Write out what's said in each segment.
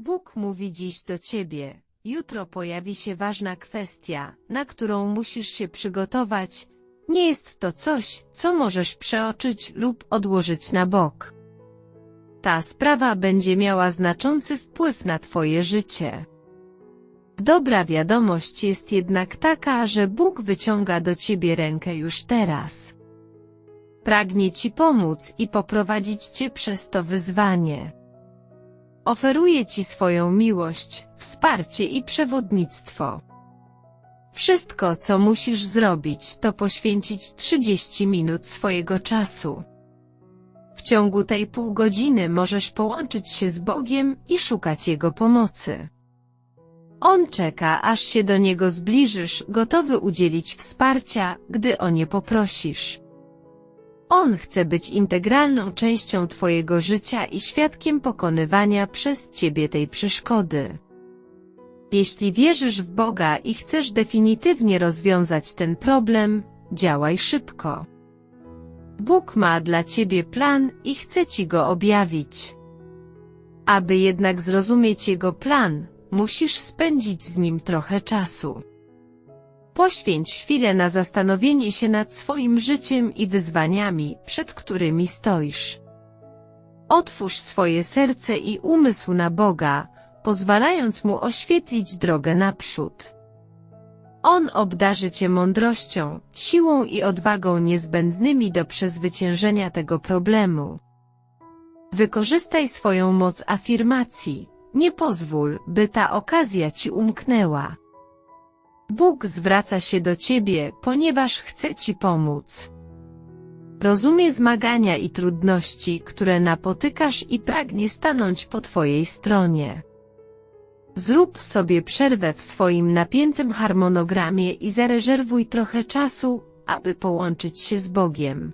Bóg mówi dziś do ciebie. Jutro pojawi się ważna kwestia, na którą musisz się przygotować. Nie jest to coś, co możesz przeoczyć lub odłożyć na bok. Ta sprawa będzie miała znaczący wpływ na twoje życie. Dobra wiadomość jest jednak taka, że Bóg wyciąga do ciebie rękę już teraz. Pragnie ci pomóc i poprowadzić cię przez to wyzwanie. Oferuje ci swoją miłość, wsparcie i przewodnictwo. Wszystko, co musisz zrobić, to poświęcić 30 minut swojego czasu. W ciągu tej pół godziny możesz połączyć się z Bogiem i szukać Jego pomocy. On czeka, aż się do Niego zbliżysz, gotowy udzielić wsparcia, gdy o nie poprosisz. On chce być integralną częścią Twojego życia i świadkiem pokonywania przez Ciebie tej przeszkody. Jeśli wierzysz w Boga i chcesz definitywnie rozwiązać ten problem, działaj szybko. Bóg ma dla Ciebie plan i chce Ci go objawić. Aby jednak zrozumieć Jego plan, musisz spędzić z nim trochę czasu. Poświęć chwilę na zastanowienie się nad swoim życiem i wyzwaniami, przed którymi stoisz. Otwórz swoje serce i umysł na Boga, pozwalając Mu oświetlić drogę naprzód. On obdarzy Cię mądrością, siłą i odwagą niezbędnymi do przezwyciężenia tego problemu. Wykorzystaj swoją moc afirmacji, nie pozwól, by ta okazja Ci umknęła. Bóg zwraca się do Ciebie, ponieważ chce Ci pomóc. Rozumie zmagania i trudności, które napotykasz i pragnie stanąć po Twojej stronie. Zrób sobie przerwę w swoim napiętym harmonogramie i zarezerwuj trochę czasu, aby połączyć się z Bogiem.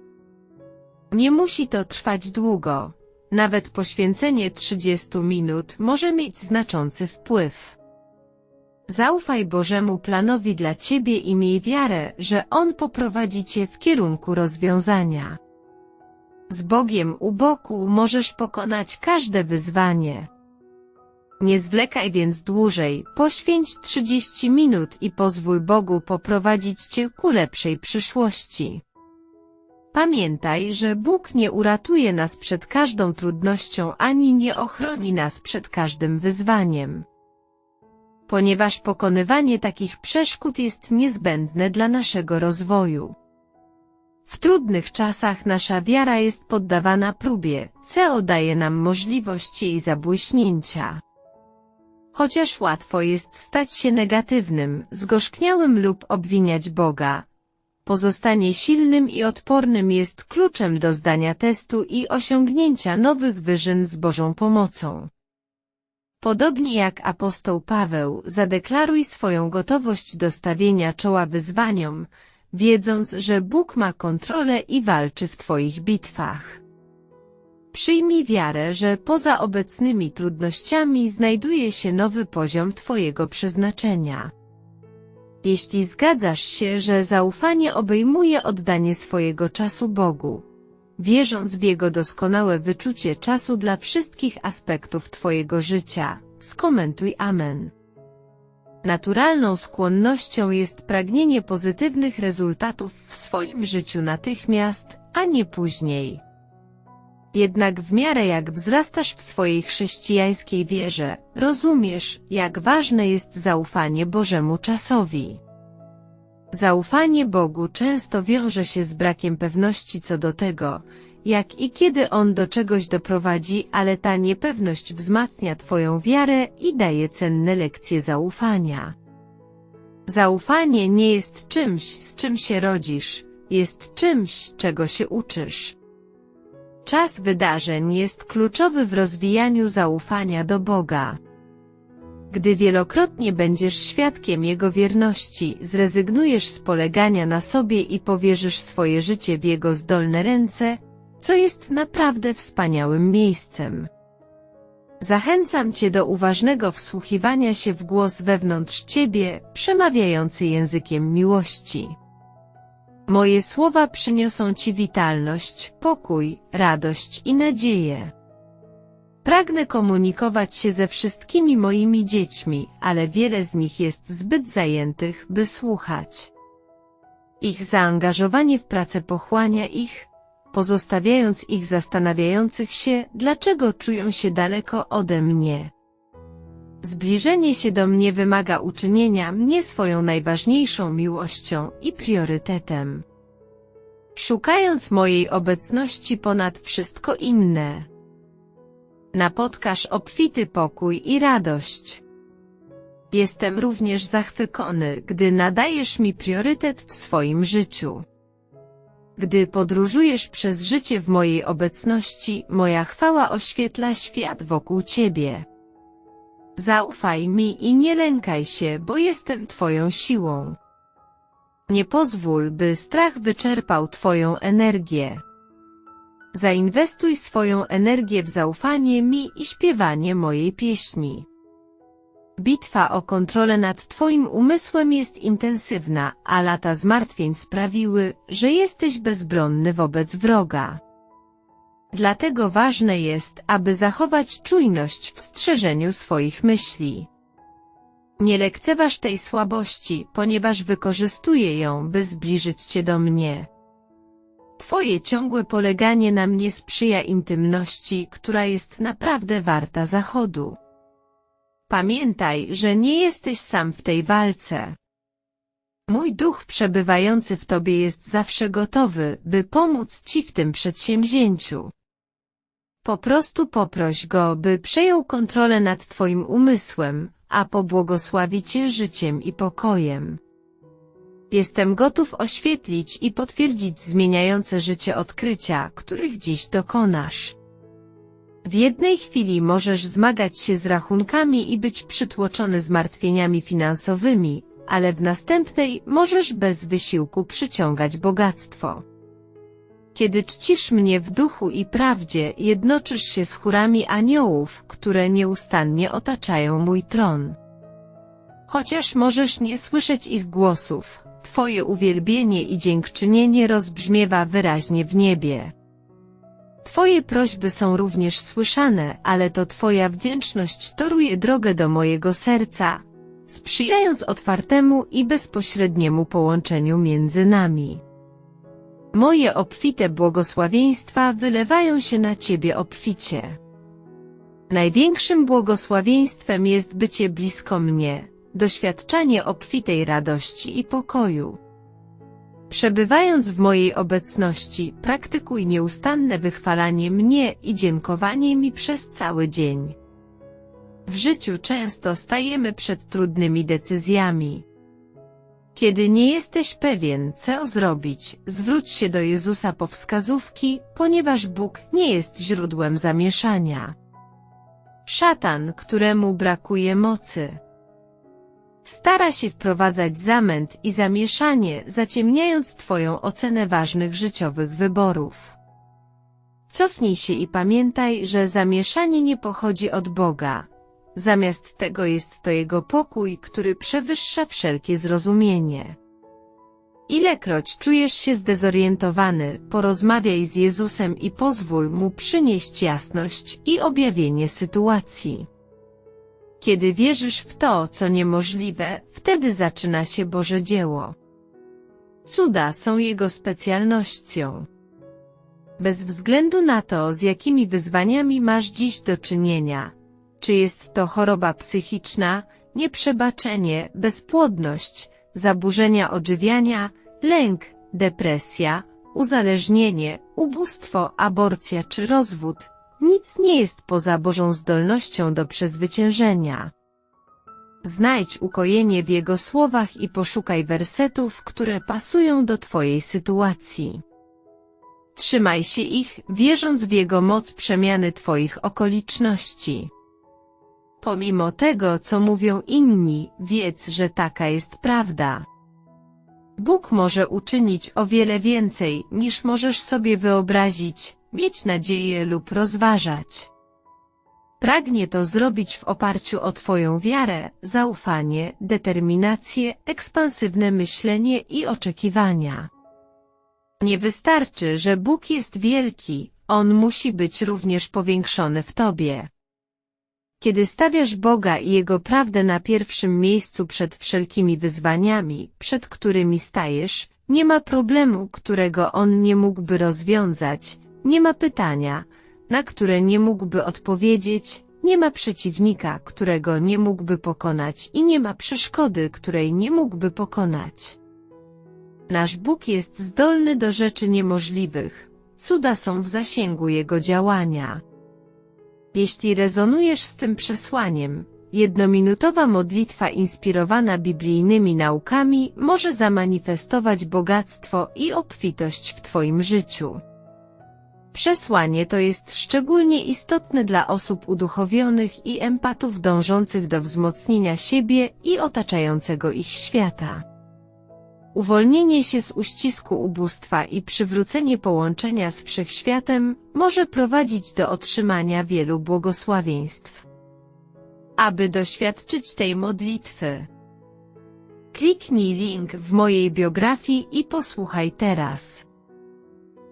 Nie musi to trwać długo. Nawet poświęcenie 30 minut może mieć znaczący wpływ. Zaufaj Bożemu planowi dla Ciebie i miej wiarę, że On poprowadzi Cię w kierunku rozwiązania. Z Bogiem u boku możesz pokonać każde wyzwanie. Nie zwlekaj więc dłużej, poświęć 30 minut i pozwól Bogu poprowadzić Cię ku lepszej przyszłości. Pamiętaj, że Bóg nie uratuje nas przed każdą trudnością ani nie ochroni nas przed każdym wyzwaniem. Ponieważ pokonywanie takich przeszkód jest niezbędne dla naszego rozwoju. W trudnych czasach nasza wiara jest poddawana próbie, co daje nam możliwość jej zabłyśnięcia. Chociaż łatwo jest stać się negatywnym, zgorzkniałym lub obwiniać Boga, pozostanie silnym i odpornym jest kluczem do zdania testu i osiągnięcia nowych wyżyn z Bożą pomocą. Podobnie jak apostoł Paweł, zadeklaruj swoją gotowość do stawienia czoła wyzwaniom, wiedząc, że Bóg ma kontrolę i walczy w Twoich bitwach. Przyjmij wiarę, że poza obecnymi trudnościami znajduje się nowy poziom Twojego przeznaczenia. Jeśli zgadzasz się, że zaufanie obejmuje oddanie swojego czasu Bogu, wierząc w Jego doskonałe wyczucie czasu dla wszystkich aspektów Twojego życia, skomentuj Amen. Naturalną skłonnością jest pragnienie pozytywnych rezultatów w swoim życiu natychmiast, a nie później. Jednak w miarę jak wzrastasz w swojej chrześcijańskiej wierze, rozumiesz, jak ważne jest zaufanie Bożemu czasowi. Zaufanie Bogu często wiąże się z brakiem pewności co do tego, jak i kiedy On do czegoś doprowadzi, ale ta niepewność wzmacnia Twoją wiarę i daje cenne lekcje zaufania. Zaufanie nie jest czymś, z czym się rodzisz, jest czymś, czego się uczysz. Czas wydarzeń jest kluczowy w rozwijaniu zaufania do Boga. Gdy wielokrotnie będziesz świadkiem Jego wierności, zrezygnujesz z polegania na sobie i powierzysz swoje życie w Jego zdolne ręce, co jest naprawdę wspaniałym miejscem. Zachęcam Cię do uważnego wsłuchiwania się w głos wewnątrz Ciebie, przemawiający językiem miłości. Moje słowa przyniosą Ci witalność, pokój, radość i nadzieję. Pragnę komunikować się ze wszystkimi moimi dziećmi, ale wiele z nich jest zbyt zajętych, by słuchać. Ich zaangażowanie w pracę pochłania ich, pozostawiając ich zastanawiających się, dlaczego czują się daleko ode mnie. Zbliżenie się do mnie wymaga uczynienia mnie swoją najważniejszą miłością i priorytetem. Szukając mojej obecności ponad wszystko inne. Napotkasz obfity pokój i radość. Jestem również zachwycony, gdy nadajesz mi priorytet w swoim życiu. Gdy podróżujesz przez życie w mojej obecności, moja chwała oświetla świat wokół ciebie. Zaufaj mi i nie lękaj się, bo jestem Twoją siłą. Nie pozwól, by strach wyczerpał Twoją energię. Zainwestuj swoją energię w zaufanie mi i śpiewanie mojej pieśni. Bitwa o kontrolę nad Twoim umysłem jest intensywna, a lata zmartwień sprawiły, że jesteś bezbronny wobec wroga. Dlatego ważne jest, aby zachować czujność w strzeżeniu swoich myśli. Nie lekceważ tej słabości, ponieważ wykorzystuję ją, by zbliżyć Cię do mnie. Twoje ciągłe poleganie na mnie sprzyja intymności, która jest naprawdę warta zachodu. Pamiętaj, że nie jesteś sam w tej walce. Mój duch przebywający w Tobie jest zawsze gotowy, by pomóc Ci w tym przedsięwzięciu. Po prostu poproś Go, by przejął kontrolę nad Twoim umysłem, a pobłogosławi Cię życiem i pokojem. Jestem gotów oświetlić i potwierdzić zmieniające życie odkrycia, których dziś dokonasz. W jednej chwili możesz zmagać się z rachunkami i być przytłoczony zmartwieniami finansowymi, ale w następnej możesz bez wysiłku przyciągać bogactwo. Kiedy czcisz mnie w duchu i prawdzie, jednoczysz się z chórami aniołów, które nieustannie otaczają mój tron. Chociaż możesz nie słyszeć ich głosów, Twoje uwielbienie i dziękczynienie rozbrzmiewa wyraźnie w niebie. Twoje prośby są również słyszane, ale to Twoja wdzięczność toruje drogę do mojego serca, sprzyjając otwartemu i bezpośredniemu połączeniu między nami. Moje obfite błogosławieństwa wylewają się na Ciebie obficie. Największym błogosławieństwem jest bycie blisko mnie, doświadczanie obfitej radości i pokoju. Przebywając w mojej obecności, praktykuj nieustanne wychwalanie mnie i dziękowanie mi przez cały dzień. W życiu często stajemy przed trudnymi decyzjami. Kiedy nie jesteś pewien, co zrobić, zwróć się do Jezusa po wskazówki, ponieważ Bóg nie jest źródłem zamieszania. Szatan, któremu brakuje mocy. Stara się wprowadzać zamęt i zamieszanie, zaciemniając Twoją ocenę ważnych życiowych wyborów. Cofnij się i pamiętaj, że zamieszanie nie pochodzi od Boga. Zamiast tego jest to Jego pokój, który przewyższa wszelkie zrozumienie. Ilekroć czujesz się zdezorientowany, porozmawiaj z Jezusem i pozwól Mu przynieść jasność i objawienie sytuacji. Kiedy wierzysz w to, co niemożliwe, wtedy zaczyna się Boże dzieło. Cuda są Jego specjalnością. Bez względu na to, z jakimi wyzwaniami masz dziś do czynienia, czy jest to choroba psychiczna, nieprzebaczenie, bezpłodność, zaburzenia odżywiania, lęk, depresja, uzależnienie, ubóstwo, aborcja czy rozwód, nic nie jest poza Bożą zdolnością do przezwyciężenia. Znajdź ukojenie w Jego słowach i poszukaj wersetów, które pasują do Twojej sytuacji. Trzymaj się ich, wierząc w Jego moc przemiany Twoich okoliczności. Pomimo tego, co mówią inni, wiedz, że taka jest prawda. Bóg może uczynić o wiele więcej, niż możesz sobie wyobrazić, mieć nadzieję lub rozważać. Pragnie to zrobić w oparciu o Twoją wiarę, zaufanie, determinację, ekspansywne myślenie i oczekiwania. Nie wystarczy, że Bóg jest wielki, On musi być również powiększony w Tobie. Kiedy stawiasz Boga i Jego prawdę na pierwszym miejscu przed wszelkimi wyzwaniami, przed którymi stajesz, nie ma problemu, którego On nie mógłby rozwiązać, nie ma pytania, na które nie mógłby odpowiedzieć, nie ma przeciwnika, którego nie mógłby pokonać i nie ma przeszkody, której nie mógłby pokonać. Nasz Bóg jest zdolny do rzeczy niemożliwych, cuda są w zasięgu Jego działania. Jeśli rezonujesz z tym przesłaniem, jednominutowa modlitwa inspirowana biblijnymi naukami może zamanifestować bogactwo i obfitość w Twoim życiu. Przesłanie to jest szczególnie istotne dla osób uduchowionych i empatów dążących do wzmocnienia siebie i otaczającego ich świata. Uwolnienie się z uścisku ubóstwa i przywrócenie połączenia z wszechświatem może prowadzić do otrzymania wielu błogosławieństw. Aby doświadczyć tej modlitwy, kliknij link w mojej biografii i posłuchaj teraz.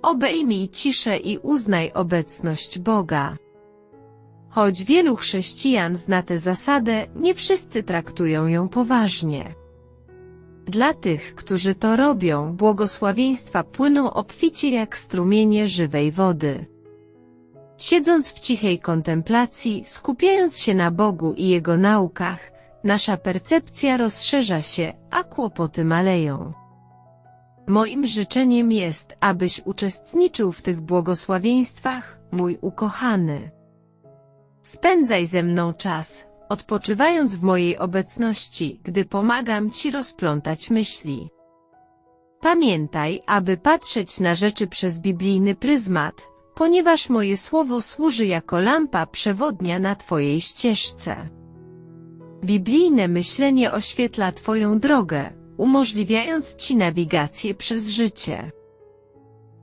Obejmij ciszę i uznaj obecność Boga. Choć wielu chrześcijan zna tę zasadę, nie wszyscy traktują ją poważnie. Dla tych, którzy to robią, błogosławieństwa płyną obficie jak strumienie żywej wody. Siedząc w cichej kontemplacji, skupiając się na Bogu i Jego naukach, nasza percepcja rozszerza się, a kłopoty maleją. Moim życzeniem jest, abyś uczestniczył w tych błogosławieństwach, mój ukochany. Spędzaj ze mną czas, odpoczywając w mojej obecności, gdy pomagam Ci rozplątać myśli. Pamiętaj, aby patrzeć na rzeczy przez biblijny pryzmat, ponieważ moje słowo służy jako lampa przewodnia na Twojej ścieżce. Biblijne myślenie oświetla Twoją drogę, umożliwiając Ci nawigację przez życie.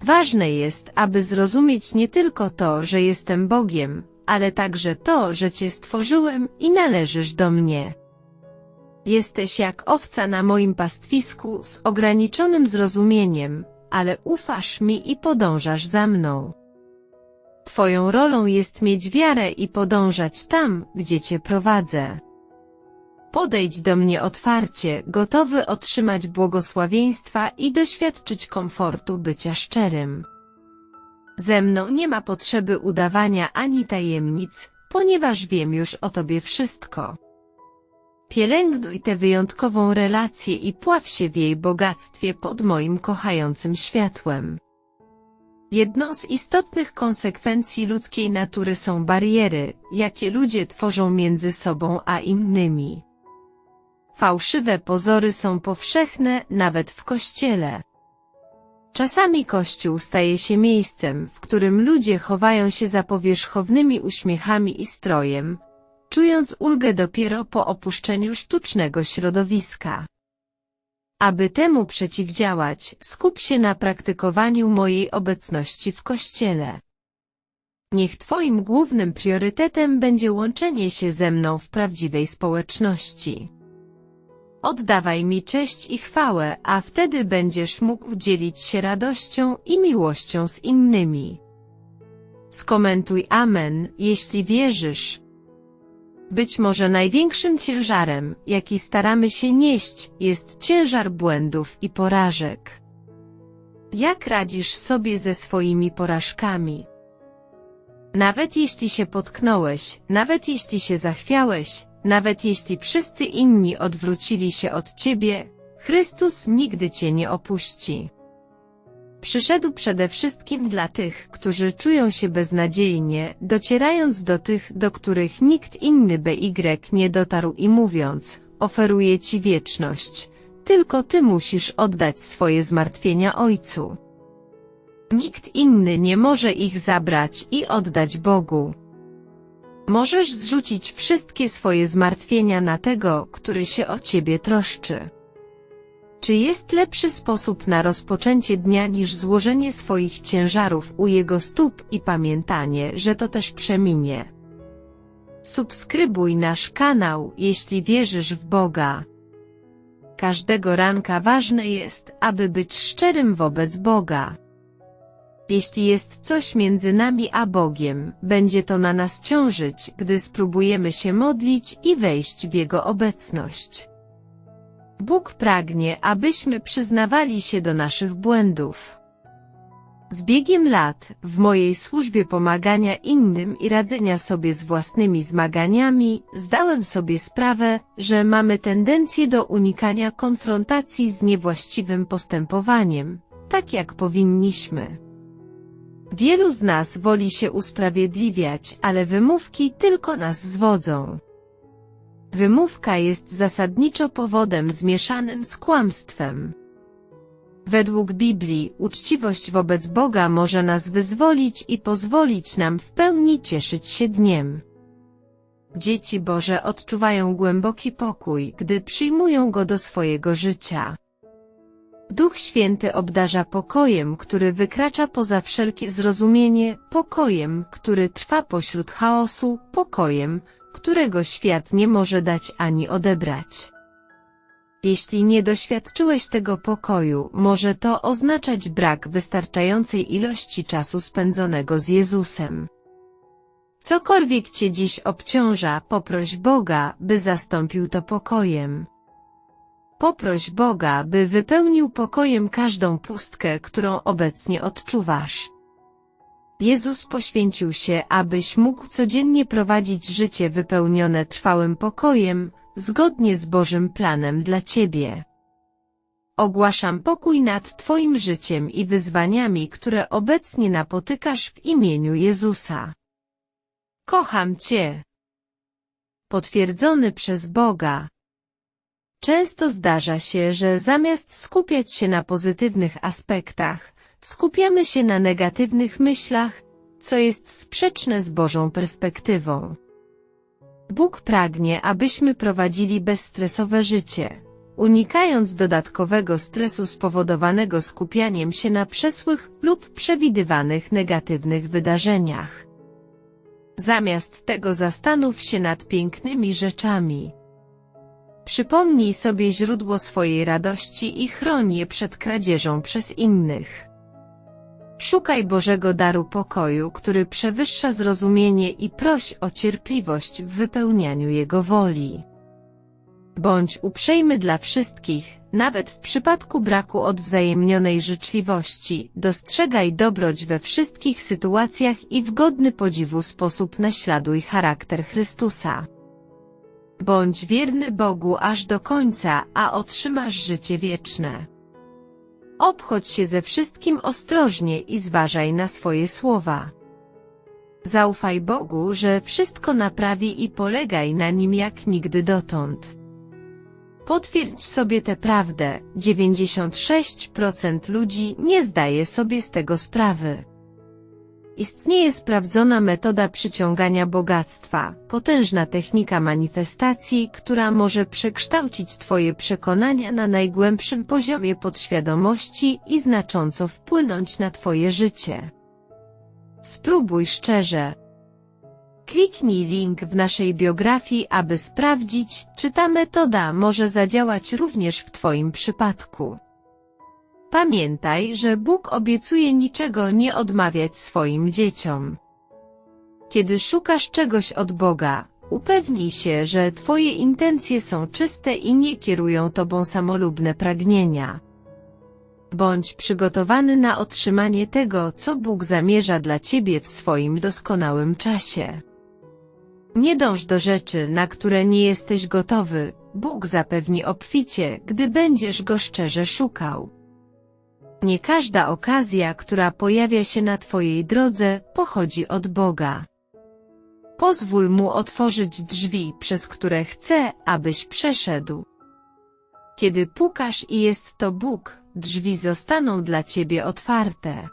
Ważne jest, aby zrozumieć nie tylko to, że jestem Bogiem, ale także to, że Cię stworzyłem i należysz do mnie. Jesteś jak owca na moim pastwisku z ograniczonym zrozumieniem, ale ufasz mi i podążasz za mną. Twoją rolą jest mieć wiarę i podążać tam, gdzie Cię prowadzę. Podejdź do mnie otwarcie, gotowy otrzymać błogosławieństwa i doświadczyć komfortu bycia szczerym. Ze mną nie ma potrzeby udawania ani tajemnic, ponieważ wiem już o Tobie wszystko. Pielęgnuj tę wyjątkową relację i pław się w jej bogactwie pod moim kochającym światłem. Jedną z istotnych konsekwencji ludzkiej natury są bariery, jakie ludzie tworzą między sobą a innymi. Fałszywe pozory są powszechne nawet w kościele. Czasami Kościół staje się miejscem, w którym ludzie chowają się za powierzchownymi uśmiechami i strojem, czując ulgę dopiero po opuszczeniu sztucznego środowiska. Aby temu przeciwdziałać, skup się na praktykowaniu mojej obecności w Kościele. Niech Twoim głównym priorytetem będzie łączenie się ze mną w prawdziwej społeczności. Oddawaj mi cześć i chwałę, a wtedy będziesz mógł dzielić się radością i miłością z innymi. Skomentuj Amen, jeśli wierzysz. Być może największym ciężarem, jaki staramy się nieść, jest ciężar błędów i porażek. Jak radzisz sobie ze swoimi porażkami? Nawet jeśli się potknąłeś, nawet jeśli się zachwiałeś, nawet jeśli wszyscy inni odwrócili się od Ciebie, Chrystus nigdy Cię nie opuści. Przyszedł przede wszystkim dla tych, którzy czują się beznadziejnie, docierając do tych, do których nikt inny BY nie dotarł i mówiąc, oferuję Ci wieczność, tylko Ty musisz oddać swoje zmartwienia Ojcu. Nikt inny nie może ich zabrać i oddać Bogu. Możesz zrzucić wszystkie swoje zmartwienia na tego, który się o ciebie troszczy. Czy jest lepszy sposób na rozpoczęcie dnia niż złożenie swoich ciężarów u jego stóp i pamiętanie, że to też przeminie? Subskrybuj nasz kanał, jeśli wierzysz w Boga. Każdego ranka ważne jest, aby być szczerym wobec Boga. Jeśli jest coś między nami a Bogiem, będzie to na nas ciążyć, gdy spróbujemy się modlić i wejść w Jego obecność. Bóg pragnie, abyśmy przyznawali się do naszych błędów. Z biegiem lat, w mojej służbie pomagania innym i radzenia sobie z własnymi zmaganiami, zdałem sobie sprawę, że mamy tendencję do unikania konfrontacji z niewłaściwym postępowaniem, tak jak powinniśmy. Wielu z nas woli się usprawiedliwiać, ale wymówki tylko nas zwodzą. Wymówka jest zasadniczo powodem zmieszanym z kłamstwem. Według Biblii uczciwość wobec Boga może nas wyzwolić i pozwolić nam w pełni cieszyć się dniem. Dzieci Boże odczuwają głęboki pokój, gdy przyjmują Go do swojego życia. Duch Święty obdarza pokojem, który wykracza poza wszelkie zrozumienie, pokojem, który trwa pośród chaosu, pokojem, którego świat nie może dać ani odebrać. Jeśli nie doświadczyłeś tego pokoju, może to oznaczać brak wystarczającej ilości czasu spędzonego z Jezusem. Cokolwiek Cię dziś obciąża, poproś Boga, by zastąpił to pokojem. Poproś Boga, by wypełnił pokojem każdą pustkę, którą obecnie odczuwasz. Jezus poświęcił się, abyś mógł codziennie prowadzić życie wypełnione trwałym pokojem, zgodnie z Bożym planem dla Ciebie. Ogłaszam pokój nad Twoim życiem i wyzwaniami, które obecnie napotykasz w imieniu Jezusa. Kocham Cię. Potwierdzony przez Boga. Często zdarza się, że zamiast skupiać się na pozytywnych aspektach, skupiamy się na negatywnych myślach, co jest sprzeczne z Bożą perspektywą. Bóg pragnie, abyśmy prowadzili bezstresowe życie, unikając dodatkowego stresu spowodowanego skupianiem się na przesłych lub przewidywanych negatywnych wydarzeniach. Zamiast tego zastanów się nad pięknymi rzeczami. Przypomnij sobie źródło swojej radości i chroń je przed kradzieżą przez innych. Szukaj Bożego daru pokoju, który przewyższa zrozumienie i proś o cierpliwość w wypełnianiu Jego woli. Bądź uprzejmy dla wszystkich, nawet w przypadku braku odwzajemnionej życzliwości, dostrzegaj dobroć we wszystkich sytuacjach i w godny podziwu sposób naśladuj charakter Chrystusa. Bądź wierny Bogu aż do końca, a otrzymasz życie wieczne. Obchodź się ze wszystkim ostrożnie i zważaj na swoje słowa. Zaufaj Bogu, że wszystko naprawi i polegaj na Nim jak nigdy dotąd. Potwierdź sobie tę prawdę, 96% ludzi nie zdaje sobie z tego sprawy. Istnieje sprawdzona metoda przyciągania bogactwa, potężna technika manifestacji, która może przekształcić Twoje przekonania na najgłębszym poziomie podświadomości i znacząco wpłynąć na Twoje życie. Spróbuj szczerze. Kliknij link w naszej biografii, aby sprawdzić, czy ta metoda może zadziałać również w Twoim przypadku. Pamiętaj, że Bóg obiecuje niczego nie odmawiać swoim dzieciom. Kiedy szukasz czegoś od Boga, upewnij się, że Twoje intencje są czyste i nie kierują Tobą samolubne pragnienia. Bądź przygotowany na otrzymanie tego, co Bóg zamierza dla Ciebie w swoim doskonałym czasie. Nie dąż do rzeczy, na które nie jesteś gotowy, Bóg zapewni obficie, gdy będziesz Go szczerze szukał. Nie każda okazja, która pojawia się na Twojej drodze, pochodzi od Boga. Pozwól Mu otworzyć drzwi, przez które chce, abyś przeszedł. Kiedy pukasz i jest to Bóg, drzwi zostaną dla Ciebie otwarte.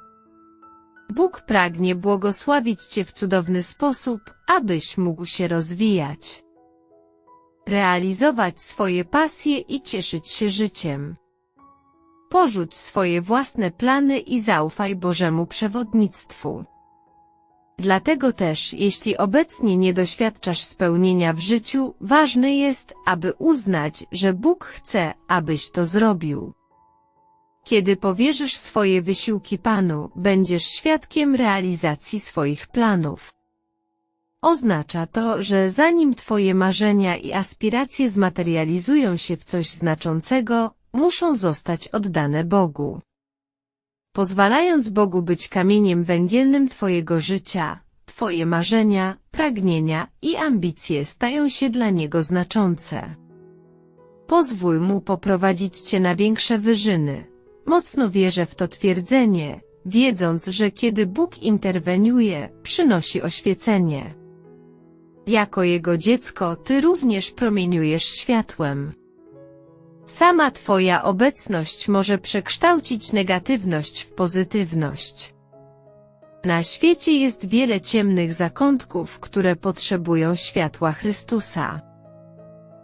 Bóg pragnie błogosławić Cię w cudowny sposób, abyś mógł się rozwijać. Realizować swoje pasje i cieszyć się życiem. Porzuć swoje własne plany i zaufaj Bożemu przewodnictwu. Dlatego też, jeśli obecnie nie doświadczasz spełnienia w życiu, ważne jest, aby uznać, że Bóg chce, abyś to zrobił. Kiedy powierzysz swoje wysiłki Panu, będziesz świadkiem realizacji swoich planów. Oznacza to, że zanim Twoje marzenia i aspiracje zmaterializują się w coś znaczącego, muszą zostać oddane Bogu. Pozwalając Bogu być kamieniem węgielnym Twojego życia, Twoje marzenia, pragnienia i ambicje stają się dla Niego znaczące. Pozwól Mu poprowadzić Cię na większe wyżyny. Mocno wierzę w to twierdzenie, wiedząc, że kiedy Bóg interweniuje, przynosi oświecenie. Jako Jego dziecko Ty również promieniujesz światłem. Sama Twoja obecność może przekształcić negatywność w pozytywność. Na świecie jest wiele ciemnych zakątków, które potrzebują światła Chrystusa.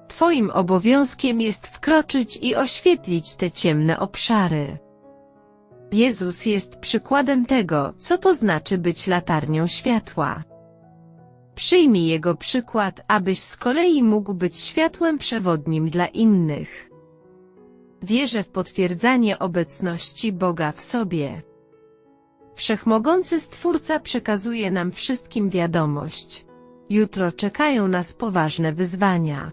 Twoim obowiązkiem jest wkroczyć i oświetlić te ciemne obszary. Jezus jest przykładem tego, co to znaczy być latarnią światła. Przyjmij Jego przykład, abyś z kolei mógł być światłem przewodnim dla innych. Wierzę w potwierdzanie obecności Boga w sobie. Wszechmogący Stwórca przekazuje nam wszystkim wiadomość. Jutro czekają nas poważne wyzwania.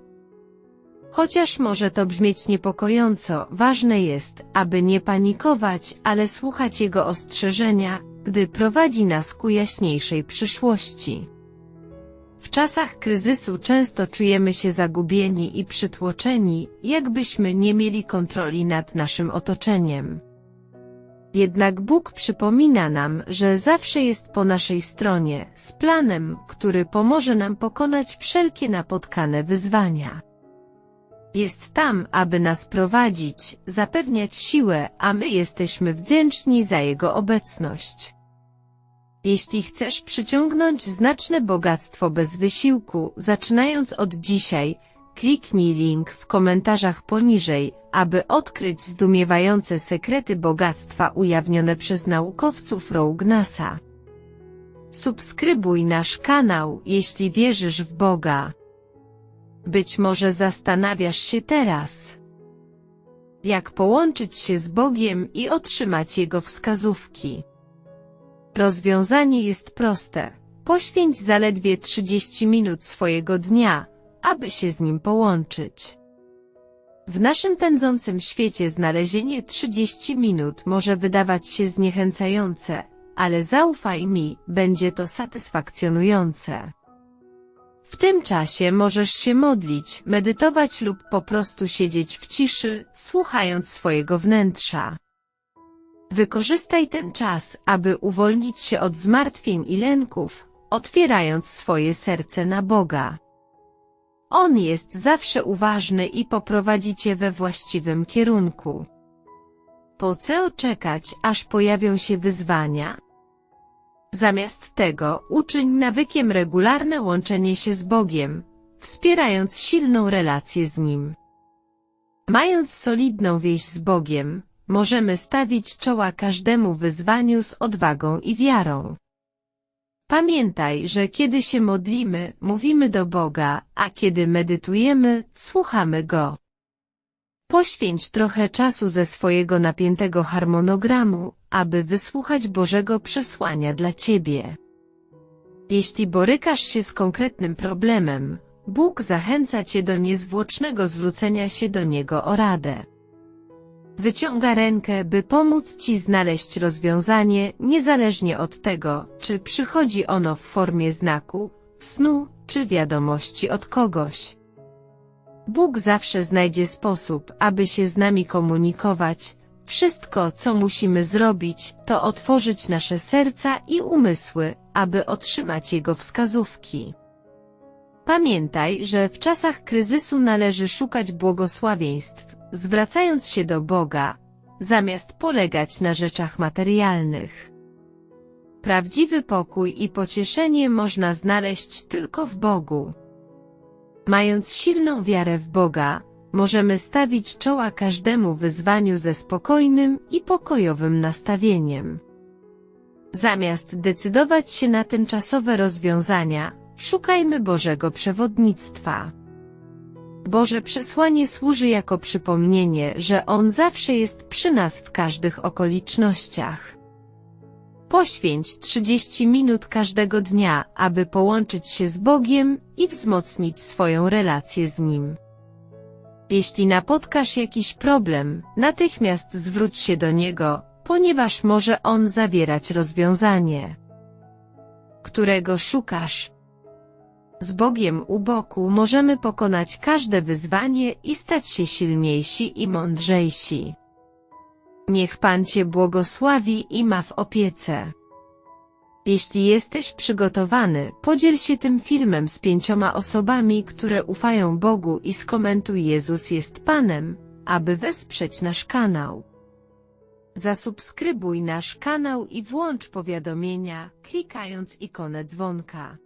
Chociaż może to brzmieć niepokojąco, ważne jest, aby nie panikować, ale słuchać Jego ostrzeżenia, gdy prowadzi nas ku jaśniejszej przyszłości. W czasach kryzysu często czujemy się zagubieni i przytłoczeni, jakbyśmy nie mieli kontroli nad naszym otoczeniem. Jednak Bóg przypomina nam, że zawsze jest po naszej stronie, z planem, który pomoże nam pokonać wszelkie napotkane wyzwania. Jest tam, aby nas prowadzić, zapewniać siłę, a my jesteśmy wdzięczni za Jego obecność. Jeśli chcesz przyciągnąć znaczne bogactwo bez wysiłku, zaczynając od dzisiaj, kliknij link w komentarzach poniżej, aby odkryć zdumiewające sekrety bogactwa ujawnione przez naukowców Rogue NASA. Subskrybuj nasz kanał, jeśli wierzysz w Boga. Być może zastanawiasz się teraz, jak połączyć się z Bogiem i otrzymać Jego wskazówki. Rozwiązanie jest proste. Poświęć zaledwie 30 minut swojego dnia, aby się z Nim połączyć. W naszym pędzącym świecie znalezienie 30 minut może wydawać się zniechęcające, ale zaufaj mi, będzie to satysfakcjonujące. W tym czasie możesz się modlić, medytować lub po prostu siedzieć w ciszy, słuchając swojego wnętrza. Wykorzystaj ten czas, aby uwolnić się od zmartwień i lęków, otwierając swoje serce na Boga. On jest zawsze uważny i poprowadzi Cię we właściwym kierunku. Po co czekać, aż pojawią się wyzwania? Zamiast tego, uczyń nawykiem regularne łączenie się z Bogiem, wspierając silną relację z Nim. Mając solidną więź z Bogiem, możemy stawić czoła każdemu wyzwaniu z odwagą i wiarą. Pamiętaj, że kiedy się modlimy, mówimy do Boga, a kiedy medytujemy, słuchamy Go. Poświęć trochę czasu ze swojego napiętego harmonogramu, aby wysłuchać Bożego przesłania dla Ciebie. Jeśli borykasz się z konkretnym problemem, Bóg zachęca Cię do niezwłocznego zwrócenia się do Niego o radę. Wyciąga rękę, by pomóc Ci znaleźć rozwiązanie, niezależnie od tego, czy przychodzi ono w formie znaku, snu, czy wiadomości od kogoś. Bóg zawsze znajdzie sposób, aby się z nami komunikować. Wszystko, co musimy zrobić, to otworzyć nasze serca i umysły, aby otrzymać Jego wskazówki. Pamiętaj, że w czasach kryzysu należy szukać błogosławieństw, zwracając się do Boga, zamiast polegać na rzeczach materialnych. Prawdziwy pokój i pocieszenie można znaleźć tylko w Bogu. Mając silną wiarę w Boga, możemy stawić czoła każdemu wyzwaniu ze spokojnym i pokojowym nastawieniem. Zamiast decydować się na tymczasowe rozwiązania, szukajmy Bożego przewodnictwa. Boże przesłanie służy jako przypomnienie, że On zawsze jest przy nas w każdych okolicznościach. Poświęć 30 minut każdego dnia, aby połączyć się z Bogiem i wzmocnić swoją relację z Nim. Jeśli napotkasz jakiś problem, natychmiast zwróć się do Niego, ponieważ może On zawierać rozwiązanie, którego szukasz. Z Bogiem u boku możemy pokonać każde wyzwanie i stać się silniejsi i mądrzejsi. Niech Pan Cię błogosławi i ma w opiece. Jeśli jesteś przygotowany, podziel się tym filmem z pięcioma osobami, które ufają Bogu i skomentuj Jezus jest Panem, aby wesprzeć nasz kanał. Zasubskrybuj nasz kanał i włącz powiadomienia, klikając ikonę dzwonka.